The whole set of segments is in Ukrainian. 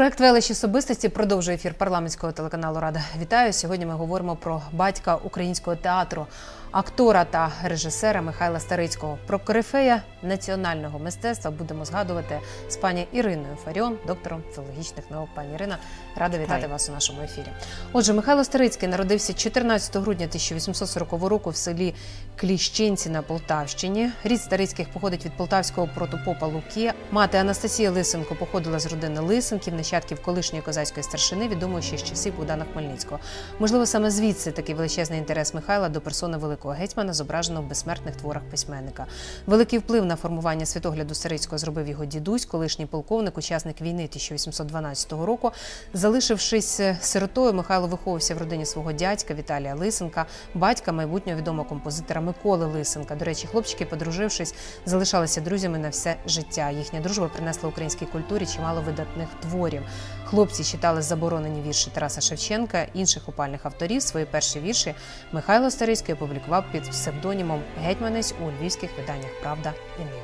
Проект велич особистості продовжує ефір парламентського телеканалу Рада. Вітаю. Сьогодні ми говоримо про батька українського театру, актора та режисера Михайла Старицького. Про корифея національного мистецтва будемо згадувати з пані Іриною Фаріон, доктором філологічних наук. Пані Ірина, рада вітати Вітаю. вас у нашому ефірі. Отже, Михайло Старицький народився 14 грудня 1840 року в селі Кліщинці на Полтавщині. Рід Старицьких походить від полтавського протопопа Луки. Мати Анастасія Лисенко походила з родини Лисенків, нащадків колишньої козацької старшини, відомої ще з часів Богдана Хмельницького. Можливо, саме звідси такий величезний інтерес Михайла до персони великого гетьмана, зображеного в безсмертних творах письменника. Великий вплив на формування світогляду Старицького зробив його дідусь, колишній полковник, учасник війни 1812 року. Залишившись е, сиротою, Михайло виховувався в родині свого дядька Віталія Лисенка, батька майбутнього відомого композитора Миколи Лисенка. До речі, хлопчики, подружившись, залишалися друзями на все життя. Їхня дружба принесла українській культурі чимало видатних творів. Хлопці читали заборонені вірші Тараса Шевченка, інших опальних авторів. Свої перші вірші Михайло Старицький опублікував під псевдонімом Гетьманець у львівських виданнях Правда і Нива.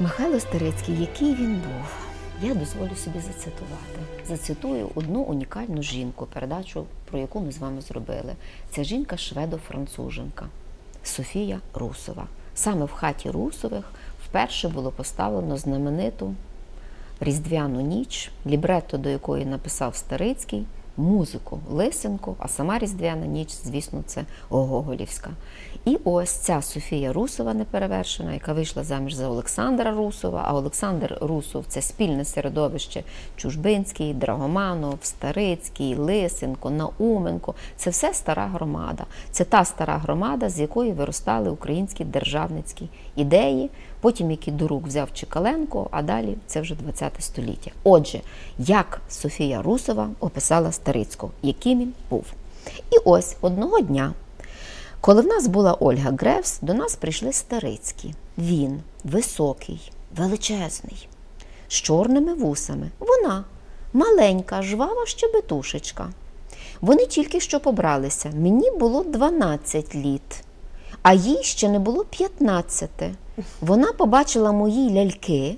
Михайло Старецький, який він був, я дозволю собі зацитувати. Зацитую одну унікальну жінку, передачу, про яку ми з вами зробили. Це жінка шведо-француженка Софія Русова. Саме в хаті Русових вперше було поставлено знамениту Різдвяну ніч, лібретто до якої написав Старицький, музику Лисенко, а сама Різдвяна ніч, звісно, це Гоголівська. І ось ця Софія Русова неперевершена, яка вийшла заміж за Олександра Русова. А Олександр Русов це спільне середовище Чужбинський, Драгоманов, Старицький, Лисенко, Науменко. Це все стара громада. Це та стара громада, з якої виростали українські державницькі ідеї, потім які до рук взяв Чекаленко, а далі це вже 20 століття. Отже, як Софія Русова описала Старицького, яким він був. І ось одного дня. Коли в нас була Ольга Гревс, до нас прийшли Старицькі. Він високий, величезний, з чорними вусами. Вона маленька, жвава щебетушечка. Вони тільки що побралися. Мені було 12 літ, а їй ще не було 15. Вона побачила мої ляльки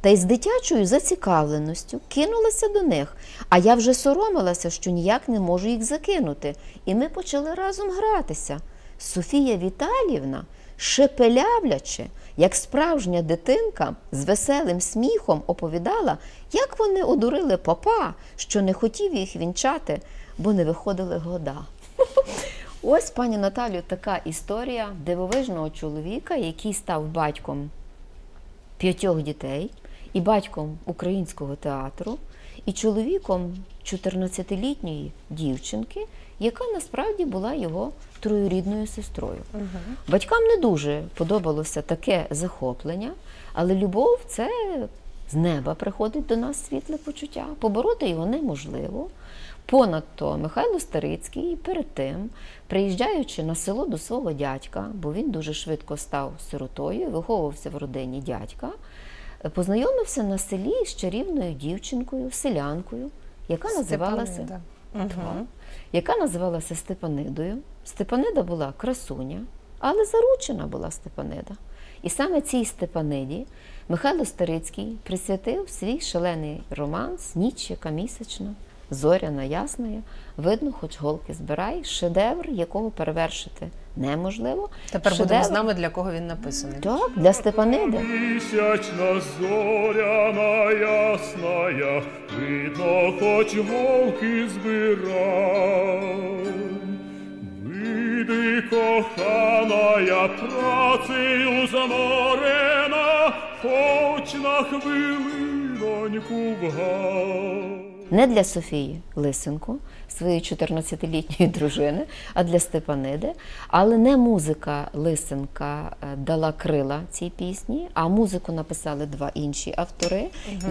та й з дитячою зацікавленістю кинулася до них. А я вже соромилася, що ніяк не можу їх закинути. І ми почали разом гратися. Софія Віталіївна, шепелявлячи, як справжня дитинка, з веселим сміхом оповідала, як вони одурили папа, що не хотів їх вінчати, бо не виходили года. Ось, пані Наталю, така історія дивовижного чоловіка, який став батьком п'ятьох дітей і батьком українського театру, і чоловіком 14-літньої дівчинки, яка насправді була його троюрідною сестрою. Батькам не дуже подобалося таке захоплення, але любов це з неба приходить до нас світле почуття. Побороти його неможливо. Понадто Михайло Старицький перед тим, приїжджаючи на село до свого дядька, бо він дуже швидко став сиротою, виховувався в родині дядька, познайомився на селі з чарівною дівчинкою, селянкою, яка називалася. Так. яка називалася Степанидою. Степанида була красуня, але заручена була Степанида. І саме цій Степаниді Михайло Старицький присвятив свій шалений романс Ніч, яка місячна, зоряна, ясна, видно, хоч голки збирай, шедевр, якого перевершити неможливо. Тепер Шедевр- будемо з нами, для кого він написаний. Так, для Степаниди. Місячна зоряна ясная, видно, хоч голки збирай. Вийди, коханая, працею заморена, хоч на хвилиноньку вгай. Не для Софії Лисенко, своєї 14-літньої дружини, а для Степаниди. Але не музика Лисенка е, дала крила цій пісні, а музику написали два інші автори.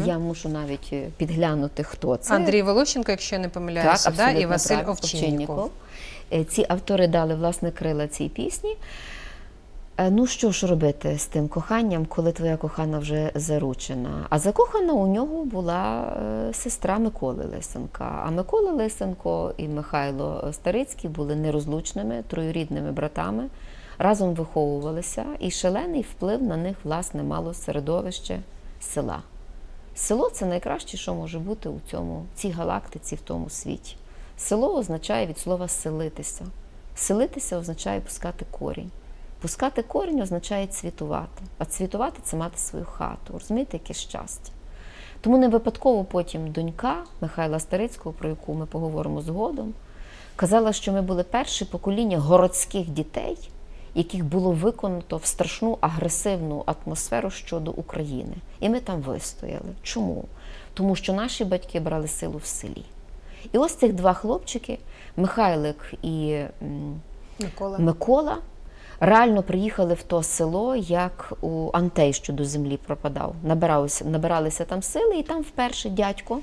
Я мушу навіть е, підглянути, хто це. Андрій Волощенко, якщо я не помиляюся, да? і Василь правильно, Овчинніков. Е, Ці автори дали власне крила цій пісні. Е, Ну що ж робити з тим коханням, коли твоя кохана вже заручена? А закохана у нього була е, сестра Миколи Лисенка. А Микола Лисенко і Михайло Старицький були нерозлучними троюрідними братами, разом виховувалися, і шалений вплив на них власне мало середовище села. Село це найкраще, що може бути у цьому, в цій галактиці, в тому світі. Село означає від слова селитися. Селитися означає пускати корінь. Пускати корінь означає цвітувати. А цвітувати це мати свою хату. Розумієте, яке щастя. Тому не випадково потім донька Михайла Старицького, про яку ми поговоримо згодом, казала, що ми були перше покоління городських дітей, яких було виконано в страшну агресивну атмосферу щодо України. І ми там вистояли. Чому? Тому що наші батьки брали силу в селі. І ось цих два хлопчики, Михайлик і Микола. Микола, реально приїхали в то село, як у Антей, що до землі пропадав. Набиралися, набиралися там сили, і там вперше дядько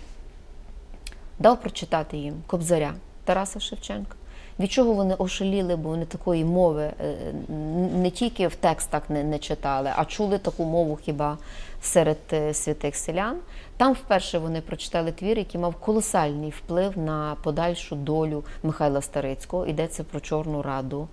дав прочитати їм Кобзаря Тараса Шевченка. Від чого вони ошаліли, бо вони такої мови е, не тільки в текстах не, не читали, а чули таку мову хіба серед е, святих селян. Там вперше вони прочитали твір, який мав колосальний вплив на подальшу долю Михайла Старицького. Йдеться про Чорну Раду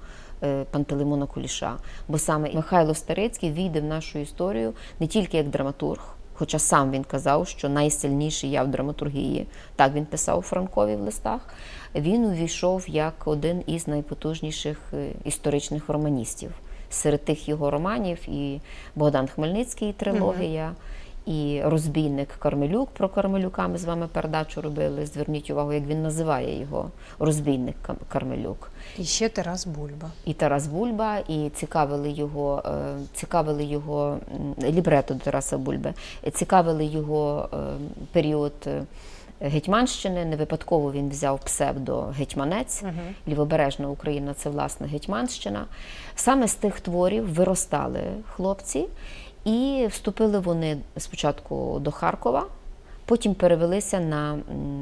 Пантелеймона Куліша. Бо саме Михайло Старицький війде в нашу історію не тільки як драматург, Хоча сам він казав, що найсильніший я в драматургії, так він писав у Франкові в листах. Він увійшов як один із найпотужніших е, історичних романістів. Серед тих його романів і Богдан Хмельницький трилогія, і розбійник Кармелюк. Про Кармелюка ми з вами передачу робили. Зверніть увагу, як він називає його розбійник Кармелюк І ще Тарас Бульба. і Тарас Бульба, і цікавили його, е, цікавили його лібрето до Тараса Бульби, цікавили його е, період е, Гетьманщини. Не випадково він взяв псевдо Гетьманець. Лівобережна Україна це власне Гетьманщина. Саме з тих творів виростали хлопці, і вступили вони спочатку до Харкова. Потім перевелися на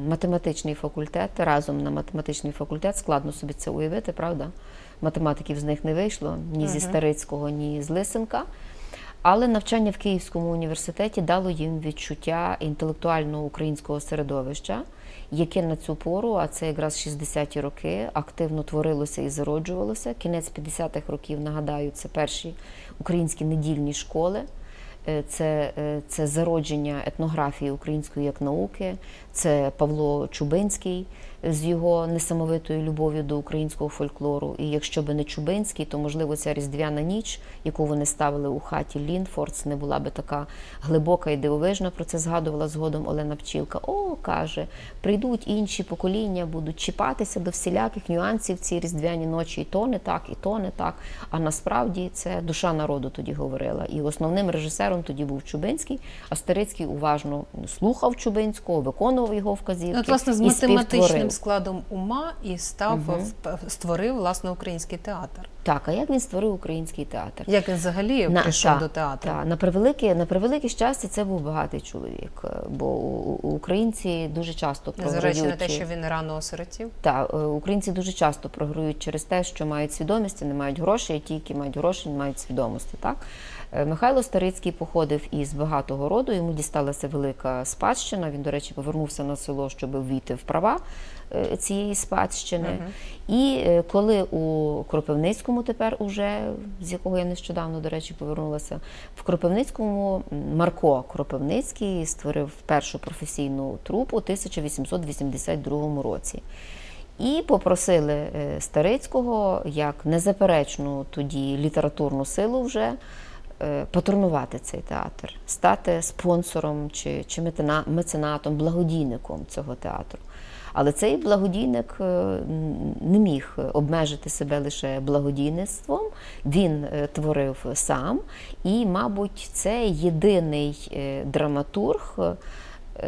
математичний факультет, разом на математичний факультет. Складно собі це уявити, правда? Математиків з них не вийшло ні зі Старицького, ні з Лисенка. Але навчання в Київському університеті дало їм відчуття інтелектуального українського середовища, яке на цю пору, а це якраз 60-ті роки, активно творилося і зароджувалося. Кінець 50-х років, нагадаю, це перші українські недільні школи. Е, Це, е, це зародження етнографії української як науки, це Павло Чубинський з його несамовитою любов'ю до українського фольклору. І якщо би не Чубинський, то можливо ця різдвяна ніч, яку вони ставили у хаті Лінфордс, не була би така глибока і дивовижна. Про це згадувала згодом Олена Пчілка. О, каже, прийдуть інші покоління, будуть чіпатися до всіляких нюансів ці різдвяні ночі. І то не так, і то не так. А насправді це душа народу тоді говорила. І основним режисером тоді був Чубинський, а Старицький уважно слухав Чубинського, виконував його вказівки. От, власне, з математичним складом ума і став в- створив власне український театр. Так, а як він створив український театр? Як він взагалі прийшов та, до театру? Та, на превелике, на превелике щастя, це був багатий чоловік, е, бо українці дуже часто Незважаючи на те, що він рано осиротів. Та, е, українці дуже часто програють через те, що мають свідомість, не мають грошей, а ті, які мають гроші, не мають свідомості. Так? Е, Михайло Старицький походив із багатого роду, йому дісталася велика спадщина. Він, до речі, повернувся на село, щоб ввійти в права цієї спадщини. І е, коли у Кропивницькому тепер уже, з якого я нещодавно, до речі, повернулася, в Кропивницькому Марко Кропивницький створив першу професійну трупу у 1882 році. І попросили е, Старицького як незаперечну тоді літературну силу вже е, патронувати цей театр, стати спонсором чи, чи меценатом, благодійником цього театру. Але цей благодійник е, не міг обмежити себе лише благодійництвом. Він е, творив сам, і, мабуть, це єдиний е, драматург,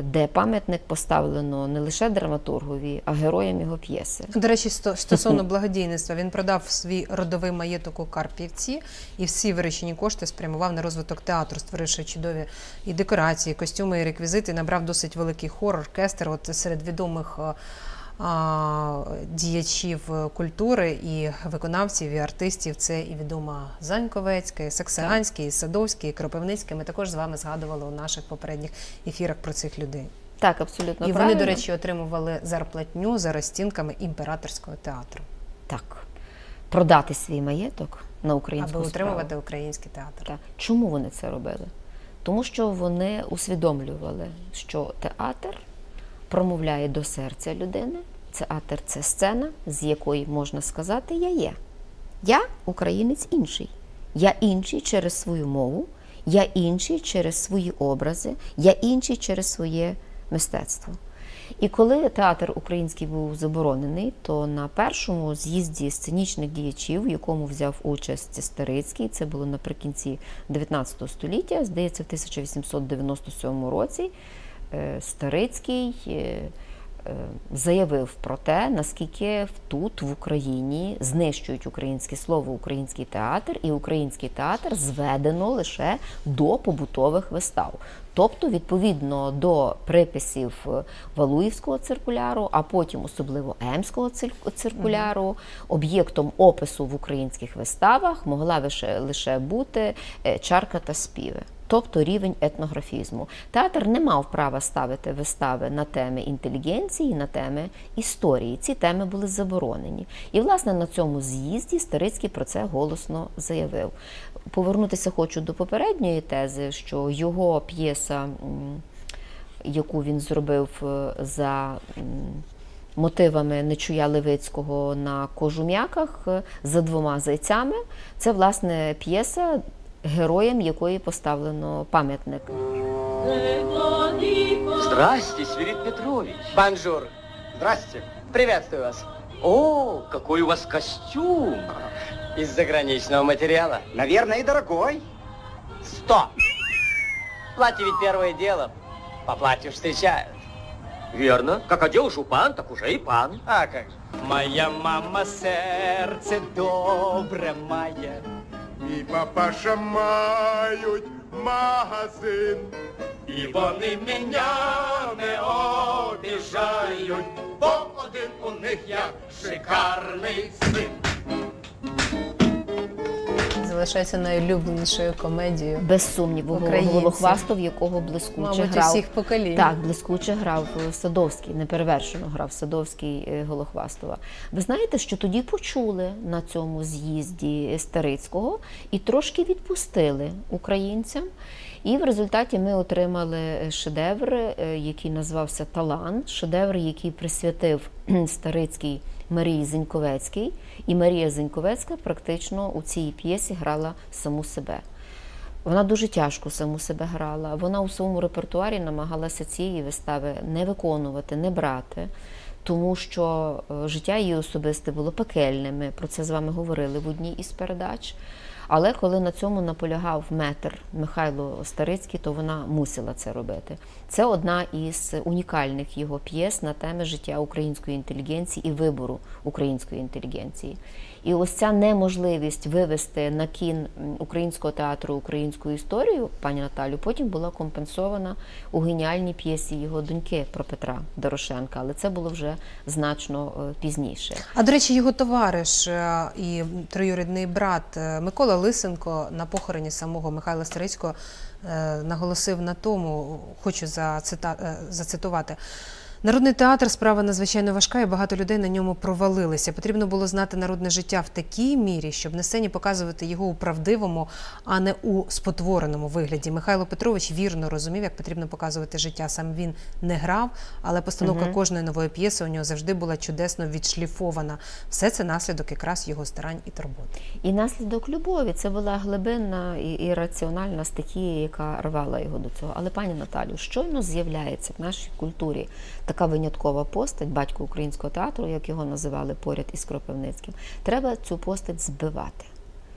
де пам'ятник поставлено не лише драматургові, а героям його п'єси. До речі, стосовно благодійництва, він продав свій родовий маєток у Карпівці і всі вирішені кошти спрямував на розвиток театру, створивши чудові і декорації, і костюми, і реквізити. Набрав досить великий хор, оркестр. От серед відомих а, діячів культури і виконавців, і артистів це і відома Заньковецька, і Саксаганський, і Садовський, і Кропивницький. Ми також з вами згадували у наших попередніх ефірах про цих людей. Так, абсолютно І вони, правильно. до речі, отримували зарплатню за розцінками імператорського театру, так. Продати свій маєток на українську аби справу. утримувати український театр. Так. Чому вони це робили? Тому що вони усвідомлювали, що театр промовляє до серця людини. Театр це сцена, з якої можна сказати Я є. Я українець інший. Я інший через свою мову, я інший через свої образи, я інший через своє мистецтво. І коли театр український був заборонений, то на першому з'їзді сценічних діячів, в якому взяв участь Старицький, це було наприкінці 19 століття, здається, в 1897 році, Старицький е, е, заявив про те, наскільки тут в Україні знищують українське слово, український театр, і український театр зведено лише до побутових вистав. Тобто, відповідно до приписів е, Валуївського циркуляру, а потім особливо Емського цир- циркуляру, об'єктом опису в українських виставах могла лише, бути е, чарка та співи. Тобто рівень етнографізму. Театр не мав права ставити вистави на теми інтелігенції, на теми історії. Ці теми були заборонені. І, власне, на цьому з'їзді Старицький про це голосно заявив. Повернутися хочу до попередньої тези, що його п'єса, яку він зробив е, за мотивами Нечуя Левицького на кожум'яках е, за двома зайцями, це власне п'єса, героям якої поставлено пам'ятник. Здрасте, Свирид Петрович. Бонжур. Здрасте. Приветствую вас. О, какой у вас костюм. Из заграничного материала. Наверное, и дорогой. Сто. Платье ведь первое дело. По платью встречают. Верно. Как одел жупан, так уже и пан. А как же. Моя мама серце добре має. Мій папаша мають магазин. І вони мене не обіжають, бо один у них я шикарний син. Залишається найулюбленішою комедією. Без сумніву, Українців. Голохвастов, якого блискуче Мабуть, грав. усіх поколінь. Так, блискуче грав Садовський, неперевершено грав Садовський е, Голохвастова. Ви знаєте, що тоді почули на цьому з'їзді Старицького і трошки відпустили українцям. І в результаті ми отримали шедевр, е, який назвався Талан, шедевр, який присвятив Старицький Марії Зеньковецькій. І Марія Зеньковецька практично у цій п'єсі грала саму себе. Вона дуже тяжко саму себе грала. Вона у своєму репертуарі намагалася цієї вистави не виконувати, не брати, тому що е, життя її особисте було пекельними. Про це з вами говорили в одній із передач. Але коли на цьому наполягав метр Михайло Старицький, то вона мусила це робити. Це одна із унікальних його п'єс на теми життя української інтелігенції і вибору української інтелігенції. І ось ця неможливість вивести на кін українського театру українську історію, пані Наталю, потім була компенсована у геніальній п'єсі його доньки про Петра Дорошенка, але це було вже значно е, пізніше. А до речі, його товариш е, і троюрідний брат е, Микола Лисенко на похороні самого Михайла Старицького е, наголосив на тому, хочу е, зацитувати. Народний театр справа надзвичайно важка, і багато людей на ньому провалилися. Потрібно було знати народне життя в такій мірі, щоб на сцені показувати його у правдивому, а не у спотвореному вигляді. Михайло Петрович вірно розумів, як потрібно показувати життя. Сам він не грав, але постановка кожної нової п'єси у нього завжди була чудесно відшліфована. Все це наслідок якраз його старань і турботи. І наслідок любові це була глибинна і, і раціональна стихія, яка рвала його до цього. Але пані Наталю, щойно з'являється в нашій культурі така виняткова постать, батько українського театру, як його називали поряд із Кропивницьким. Треба цю постать збивати.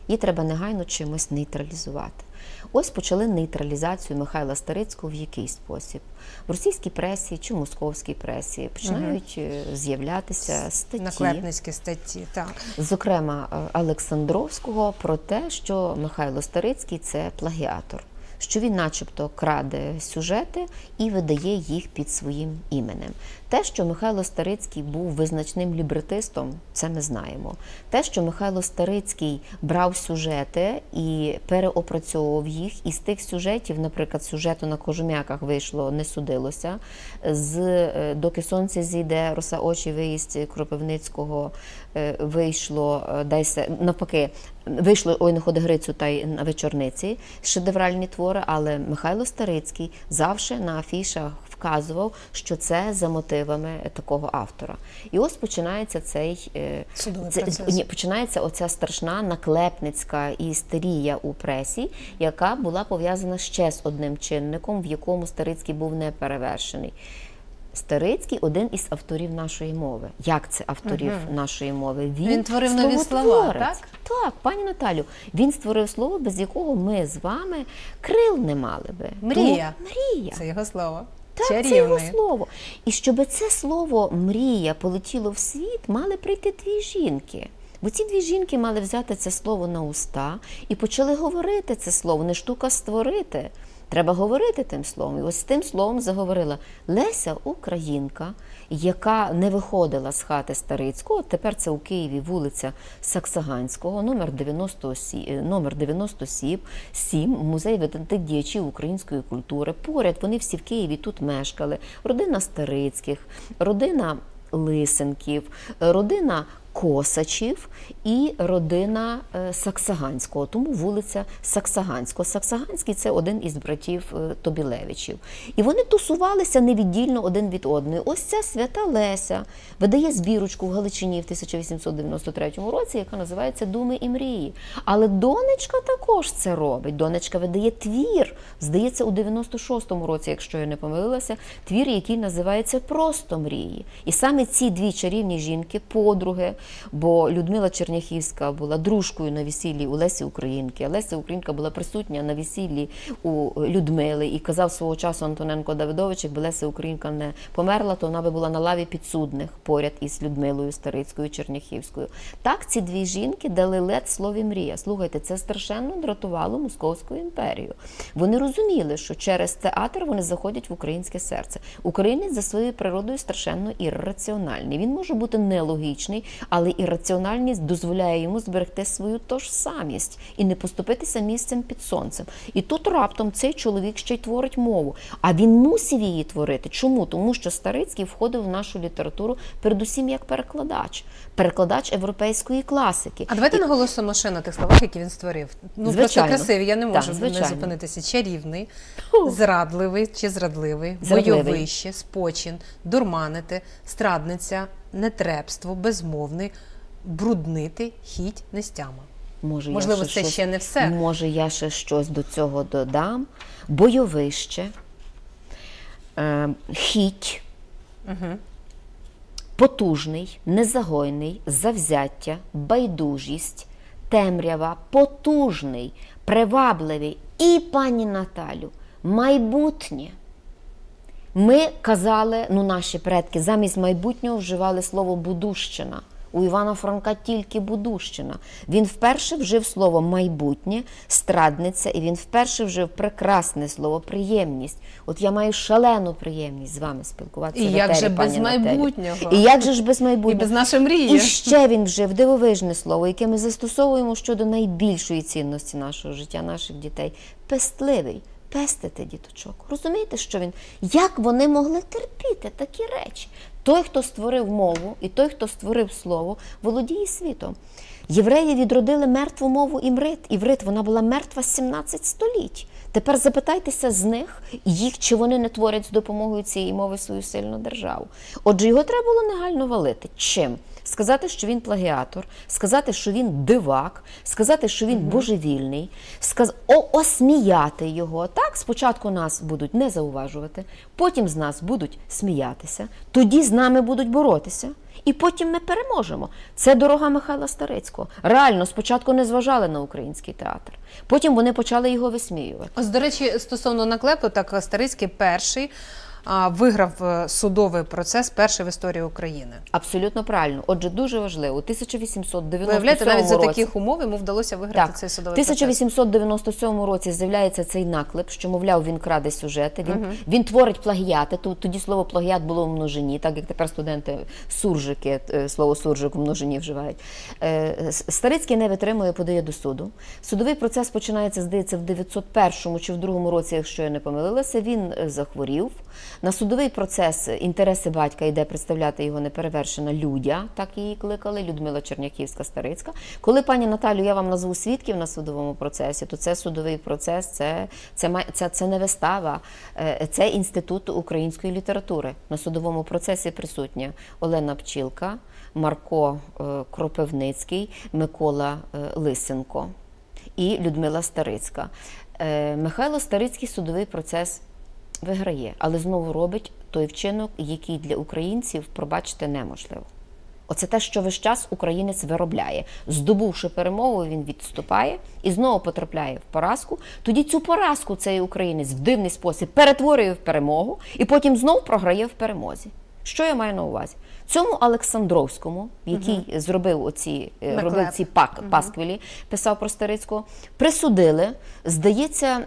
Її треба негайно чимось нейтралізувати. Ось почали нейтралізацію Михайла Старицького в який спосіб. В російській пресі чи московській пресі починають е, з'являтися статті Наклепницькі статті. Так. зокрема е, Олександровського, про те, що Михайло Старицький це плагіатор, що він, начебто, краде сюжети і видає їх під своїм іменем. Те, що Михайло Старицький був визначним лібретистом, це ми знаємо. Те, що Михайло Старицький брав сюжети і переопрацьовував їх, із тих сюжетів, наприклад, сюжету на кожум'яках вийшло не судилося. З е, доки сонце зійде, роса очі виїсть Кропивницького е, вийшло е, дайся навпаки. Вийшло ой, не ходи Грицю та й на вечорниці шедевральні твори, але Михайло Старицький завжди на афішах вказував, що це за мотивами такого автора. І ось починається цей е, Судовий це- процес. ні, починається оця страшна наклепницька істерія у пресі, яка була пов'язана ще з одним чинником, в якому Старицький був неперевершений. Старицький один із авторів нашої мови. Як це авторів нашої мови? Він творив нові слова, так? Так, пані Наталю, він створив слово, без якого ми з вами крил не мали би. Мрія. Тому- мрія. Це його слово. Так, Чарівний. це його слово. І щоб це слово мрія полетіло в світ, мали прийти дві жінки. Бо ці дві жінки мали взяти це слово на уста і почали говорити це слово. Не штука створити. Треба говорити тим словом. І ось тим словом заговорила Леся Українка, яка не виходила з хати Старицького. Тепер це у Києві вулиця Саксаганського, номер 97, е, номер 97, 7, музей видатних діячів української культури. Поряд вони всі в Києві тут мешкали. Родина Старицьких, родина Лисенків, родина Косачів і родина е, Саксаганського, тому вулиця Саксаганського. Саксаганський це один із братів е, Тобілевичів. І вони тусувалися невіддільно один від одної. Ось ця свята Леся видає збірочку в Галичині в 1893 році, яка називається Думи і мрії. Але донечка також це робить. Донечка видає твір, здається, у 96-му році, якщо я не помилилася, твір, який називається Просто мрії. І саме ці дві чарівні жінки, подруги, бо Людмила Черняхівська була дружкою на весіллі у Лесі Українки. Леся Українка була присутня на весіллі у Людмили і казав свого часу Антоненко Давидович, якби Леся Українка не померла, то вона би була на лаві підсудних поряд із Людмилою Старицькою Черняхівською. Так ці дві жінки дали лед слові мрія. Слухайте, це страшенно дратувало Московську імперію. Вони розуміли, що через театр вони заходять в українське серце. Українець за своєю природою страшенно ірраціональний. Він може бути нелогічний, але ірраціональність дозволяє йому зберегти свою тож самість і не поступитися місцем під сонцем. І тут раптом цей чоловік ще й творить мову. А він мусив її творити. Чому? Тому що Старицький входив в нашу літературу передусім як перекладач, перекладач європейської класики. А давайте наголосимо ще на тих словах, які він створив. Ну, Звичайно. просто красиві, я не можу Так, не зупинитися. Чарівний, зрадливий чи зрадливий, Зрадливий. бойовище, спочин, дурманити, страдниця, нетребство, безмовний, бруднити, хіть, нестяма. Може, Можливо, я це щось- ще не все. Може, я ще щось до цього додам. Бойовище, е, хіть, потужний, незагойний, завзяття, байдужість, темрява, потужний, привабливий і, пані Наталю, майбутнє. Ми казали, ну наші предки замість майбутнього вживали слово будущина. У Івана Франка тільки будущина. Він вперше вжив слово майбутнє, страдниця, і він вперше вжив прекрасне слово приємність. От я маю шалену приємність з вами спілкуватися. І в як етері, же без Наталі. майбутнього? І як же ж без І без нашої мрії. І ще він вжив дивовижне слово, яке ми застосовуємо щодо найбільшої цінності нашого життя, наших дітей. Пестливий. Пестити діточок. Розумієте, що він? Як вони могли терпіти такі речі? Той, хто створив мову, і той, хто створив слово, володіє світом. Євреї відродили мертву мову імрит. Іврит вона була мертва 17 століть. Тепер запитайтеся з них, їх чи вони не творять з допомогою цієї мови свою сильну державу. Отже, його треба було негайно валити. Чим? Сказати, що він плагіатор, сказати, що він дивак, сказати, що він божевільний, сказ... о, осміяти його. Так, спочатку нас будуть не зауважувати, потім з нас будуть сміятися, тоді з нами будуть боротися. І потім ми переможемо. Це дорога Михайла Старицького. Реально, спочатку не зважали на український театр. Потім вони почали його висміювати. Ось, до речі, стосовно наклепу, так Старицький перший виграв е, судовий процес перший в історії України. Абсолютно правильно. Отже, дуже важливо. У 1897 Виявляєте, навіть за таких умов йому вдалося виграти Так, цей судовий процес. 1897 році з'являється цей наклеп, що, мовляв, він краде сюжети, він, він творить плагіати. Тоді слово плагіат було в множині, так як тепер студенти суржики, е, слово суржик в множині вживають. Е, Старицький не витримує, подає до суду. Судовий процес починається, здається, в 901 чи в другому році, якщо я не помилилася. Він захворів. На судовий процес інтереси батька йде представляти його неперевершена Людя, так її кликали, Людмила Черняхівська Старицька. Коли пані Наталю, я вам назву свідків на судовому процесі, то це судовий процес, це, це, це, це не вистава, е, це інститут української літератури. На судовому процесі присутня Олена Пчілка, Марко е, Кропивницький, Микола е, Лисенко і Людмила Старицька. Михайло Старицький судовий процес виграє, але знову робить той вчинок, який для українців пробачити неможливо. Оце те, що весь час українець виробляє. Здобувши перемогу, він відступає і знову потрапляє в поразку. Тоді цю поразку цей українець в дивний спосіб перетворює в перемогу і потім знов програє в перемозі. Що я маю на увазі? Цьому Олександровському, який зробив оці е, Наклеп. робив ці пак, пасквілі, писав про Старицького, присудили, здається,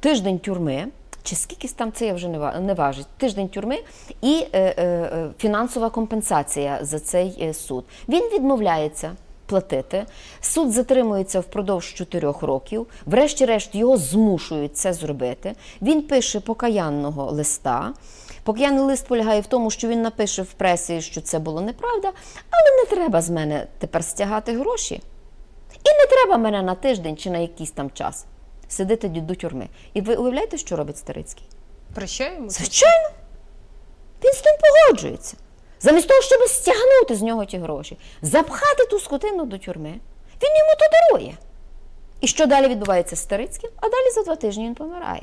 тиждень тюрми. Чи скільки там це я вже не важить? Тиждень тюрми і е, е, е, фінансова компенсація за цей е, суд. Він відмовляється платити. Суд затримується впродовж чотирьох років. Врешті-решт його змушують це зробити. Він пише покаянного листа. Покаянний лист полягає в тому, що він напише в пресі, що це було неправда, але не треба з мене тепер стягати гроші. І не треба мене на тиждень чи на якийсь там час сидити до тюрми. І ви уявляєте, що робить Старицький? Прощаємо. Звичайно, він з тим погоджується. Замість того, щоб стягнути з нього ті гроші, запхати ту скотину до тюрми, він йому то дарує. І що далі відбувається з Старицьким? А далі за два тижні він помирає.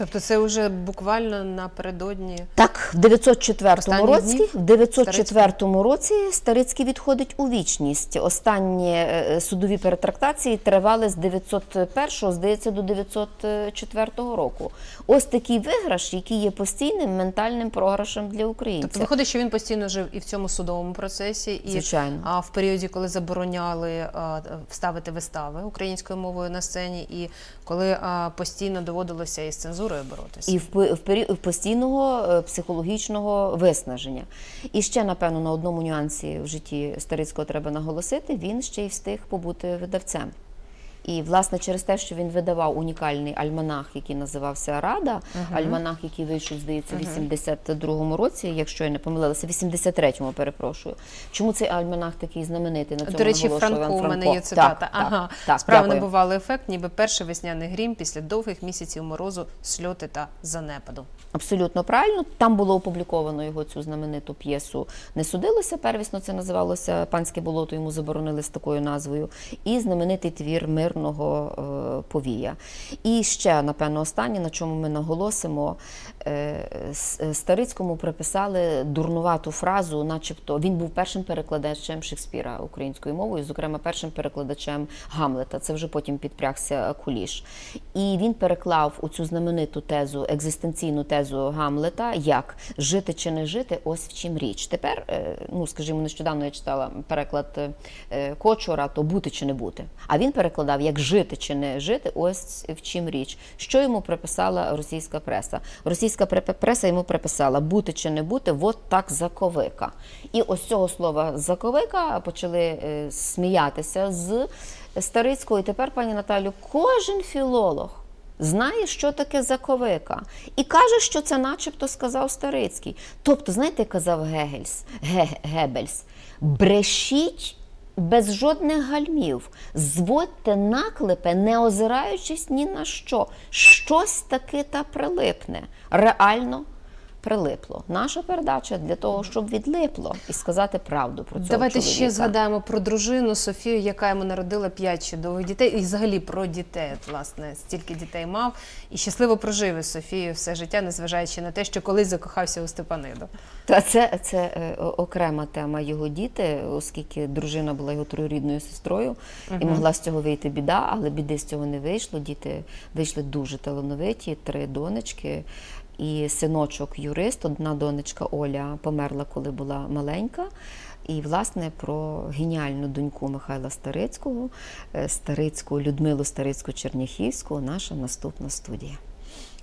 Тобто це вже буквально напередодні. Так, в 904 Останніх році, днів в 904 році Старицький відходить у вічність. Останні е, судові перетрактації тривали з 901, здається, до 904 року. Ось такий виграш, який є постійним ментальним програшем для українця. Тобто виходить, що він постійно жив і в цьому судовому процесі, і Звичайно. а, в періоді, коли забороняли а, вставити вистави українською мовою на сцені, і коли а, постійно доводилося із цензурою боротися. і в період постійного е, психологічного виснаження. І ще, напевно, на одному нюансі в житті Старицького треба наголосити: він ще й встиг побути видавцем. І, власне, через те, що він видавав унікальний альманах, який називався Рада, альманах, який вийшов, здається, в 82-му році, якщо я не помилилася, в 83-му, перепрошую. Чому цей альманах такий знаменитий? На цьому До речі, наголошував Франко, у мене є цитата. Так, ага, так, справа дякую. небувалий ефект, ніби перший весняний грім після довгих місяців морозу, сльоти та занепаду. Абсолютно правильно. Там було опубліковано його цю знамениту п'єсу. Не судилося первісно. Це називалося Панське болото. Йому заборонили з такою назвою. І знаменитий твір мирного е, повія. І ще, напевно, останнє, на чому ми наголосимо, е, е, Старицькому приписали дурнувату фразу, начебто він був першим перекладачем Шекспіра українською мовою, зокрема першим перекладачем Гамлета. Це вже потім підпрягся Куліш. І він переклав у цю знамениту тезу, екзистенційну тезу Гамлета, як жити чи не жити, ось в чим річ. Тепер, ну скажімо, нещодавно я читала переклад Кочура, то бути чи не бути. А він перекладав як жити чи не жити, ось в чим річ. Що йому приписала російська преса? Російська преса йому приписала бути чи не бути, от так заковика. І ось цього слова заковика почали е, сміятися з Старицького. І тепер, пані Наталю, кожен філолог. Знає, що таке заковика, і каже, що це начебто сказав Старицький. Тобто, знаєте, казав Гегельс, Гебельс, брешіть без жодних гальмів, зводьте наклепи, не озираючись ні на що. Щось таки та прилипне. Реально прилипло. Наша передача для того, щоб відлипло і сказати правду про цього Давайте чоловіка. ще згадаємо про дружину Софію, яка йому народила п'ять чудових дітей, і взагалі про дітей. От, власне, стільки дітей мав і щасливо прожив із Софією все життя, незважаючи на те, що колись закохався у Степаниду. Та це, це е, окрема тема його діти, оскільки дружина була його троюрідною сестрою, і могла з цього вийти біда, але біди з цього не вийшло. Діти вийшли дуже талановиті, три донечки. І синочок юрист, одна донечка Оля померла, коли була маленька. І, власне, про геніальну доньку Михайла Старицького, е, Старицьку Людмилу Старицьку Черняхівську, наша наступна студія.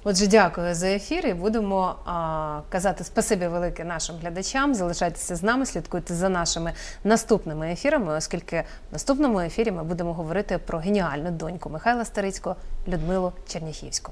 Отже, дякую за ефір і будемо а, казати спасибі велике нашим глядачам. Залишайтеся з нами, слідкуйте за нашими наступними ефірами, оскільки в наступному ефірі ми будемо говорити про геніальну доньку Михайла Старицького Людмилу Черняхівську.